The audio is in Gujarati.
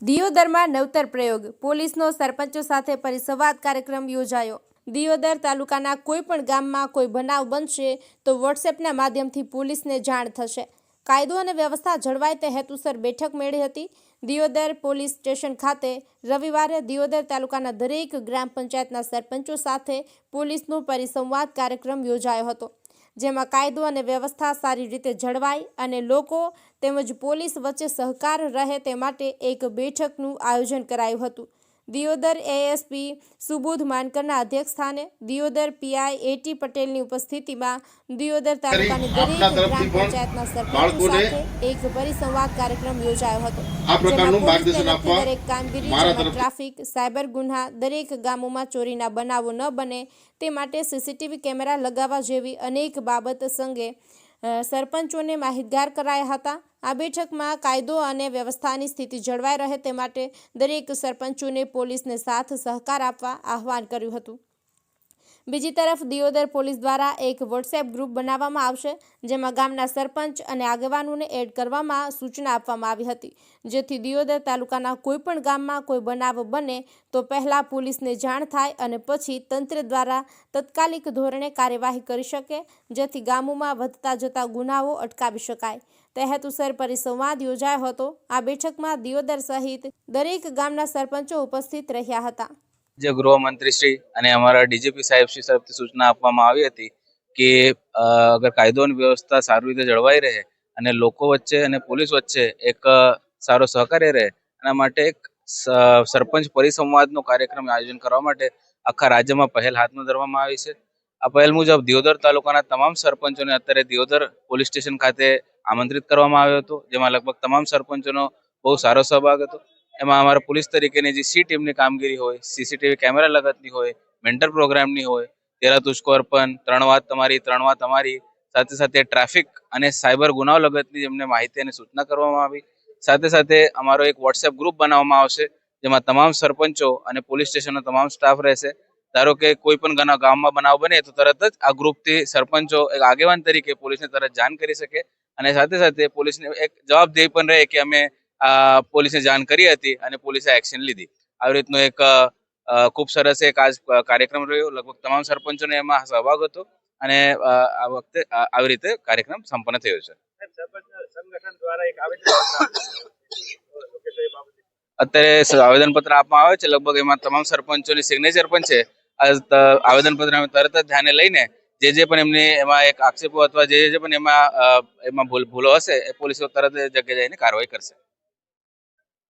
દિયોદરમાં નવતર પ્રયોગ. પોલીસનો સરપંચો સાથે પરિસંવાદ કાર્યક્રમ યોજાયો. દિયોદર તાલુકાના કોઈ પણ ગામમાં કોઈ બનાવ બનશે તો વોટ્સએપના માધ્યમથી પોલીસને જાણ થશે. કાયદો અને વ્યવસ્થા જળવાય તે હેતુસર બેઠક મળી હતી. દિયોદર પોલીસ સ્ટેશન ખાતે રવિવારે દિયોદર તાલુકાના દરેક ગ્રામ પંચાયતના સરપંચો સાથે પોલીસનો પરિસંવાદ કાર્યક્રમ યોજાયો હતો. જેમાં કાયદો અને વ્યવસ્થા સારી રીતે જળવાય અને લોકો તેમજ પોલીસ વચ્ચે સહકાર રહે તે માટે એક બેઠકનું આયોજન કરાયું હતું. દિયોદર એએસપી સુબોધ માનકરના અધ્યક્ષસ્થાને દિયોદર પીઆઈ એટી પટેલની ઉપસ્થિતિમાં દિયોદર તાલુકાની દરેક ગ્રામ પંચાયતના સરપંચ સાથે એક પરિસંવાદ કાર્યક્રમ યોજાયો હતો આ પ્રકારનું માર્ગદર્શન આપવા દરેક કામગીરી ટ્રાફિક સાયબર ગુન્હા દરેક ગામોમાં ચોરીના બનાવો ન બને તે માટે સીસીટીવી કેમેરા લગાવવા જેવી અનેક બાબત સંગે સરપંચોને માહિતગાર કરાયા હતા. આ બેઠકમાં કાયદો અને વ્યવસ્થાની સ્થિતિ જળવાઈ રહે તે માટે દરેક સરપંચોને પોલીસને સાથ સહકાર આપવા આહવાન કર્યું હતું. બીજી તરફ દિયોદર પોલીસ દ્વારા એક વોટ્સએપ ગ્રુપ બનાવવામાં આવશે, જેમાં ગામના સરપંચ અને આગેવાનોને એડ કરવામાં સૂચના આપવામાં આવી હતી. જેથી દિયોદર તાલુકાના કોઈપણ ગામમાં કોઈ બનાવ બને, તો પહેલાં પોલીસને જાણ થાય અને પછી તંત્ર દ્વારા તત્કાલિક ધોરણે કાર્યવાહી કરી શકે, જેથી ગામોમાં વધતા જતા ગુનાઓ અટકાવી શકાય. તે હેતુસર પરિસંવાદ યોજાયો હતો. આ બેઠકમાં દિયોદર સહિત દરેક ગામના સરપંચો ઉપસ્થિત રહ્યા હતા. જે ગૃહમંત્રીશ્રી અને અમારા ડીજીપી સાહેબ શ્રી તરફથી સૂચના આપવામાં આવી હતી કે અગર કાયદો અને વ્યવસ્થા સારી રીતે જળવાઈ રહે અને લોકો વચ્ચે અને પોલીસ વચ્ચે એક સારો સહકાર્ય રહે, એના માટે એક સરપંચ પરિસંવાદનો કાર્યક્રમ આયોજન કરવા માટે આખા રાજ્યમાં પહેલ હાથમાં ધરવામાં આવી છે. આ પહેલ મુજબ દિયોદર તાલુકાના તમામ સરપંચોને અત્યારે દિયોદર પોલીસ સ્ટેશન ખાતે આમંત્રિત કરવામાં આવ્યો હતો, જેમાં લગભગ તમામ સરપંચોનો બહુ સારો સહભાગ હતો. એમાં અમારા પોલીસ તરીકેની જે સી ટીમની કામગીરી હોય, સીસીટીવી કેમેરા લગતની હોય મેન્ટર પ્રોગ્રામની હોય તેરા તુષ્કો અર્પણ ત્રણ વાત તમારી, ત્રણ વાત અમારી, સાથે સાથે ટ્રાફિક અને સાયબર ગુનાઓ લગતની જેમને માહિતી અને સૂચના કરવામાં આવી. સાથે સાથે અમારો એક વોટ્સએપ ગ્રુપ બનાવવામાં આવશે, જેમાં તમામ સરપંચો અને પોલીસ સ્ટેશનનો તમામ સ્ટાફ રહેશે. ધારો કે કોઈ પણ ગામમાં બનાવ બને, તો તરત જ આ ગ્રુપથી સરપંચો, એક આગેવાન તરીકે પોલીસને તરત જાણ કરી શકે. અને સાથે સાથે પોલીસને એક જવાબદેહી પણ રહે કે અમે પોલીસને જાણ કરી હતી અને પોલીસે એક્શન લીધી. આવી રીતનો એક ખૂબ સરસ એક આજ કાર્યક્રમ રહ્યો. લગભગ તમામ સરપંચોને એમાં સહભાગ હતો અને આ વખતે આવી રીતે કાર્યક્રમ સંપન્ન થયો છે. અત્યારે આવેદનપત્ર આપવામાં આવે છે. લગભગ એમાં તમામ સરપંચોની સિગ્નેચર પણ છે. આવેદનપત્ર અમે તરત જ ધ્યાને લઈને જે જે પણ એમની એમાં એક આક્ષેપો અથવા જે જે પણ એમાં એમાં ભૂલ, ભૂલો હશે, એ પોલીસો તરત જગ્યાએ જઈને કાર્યવાહી કરશે.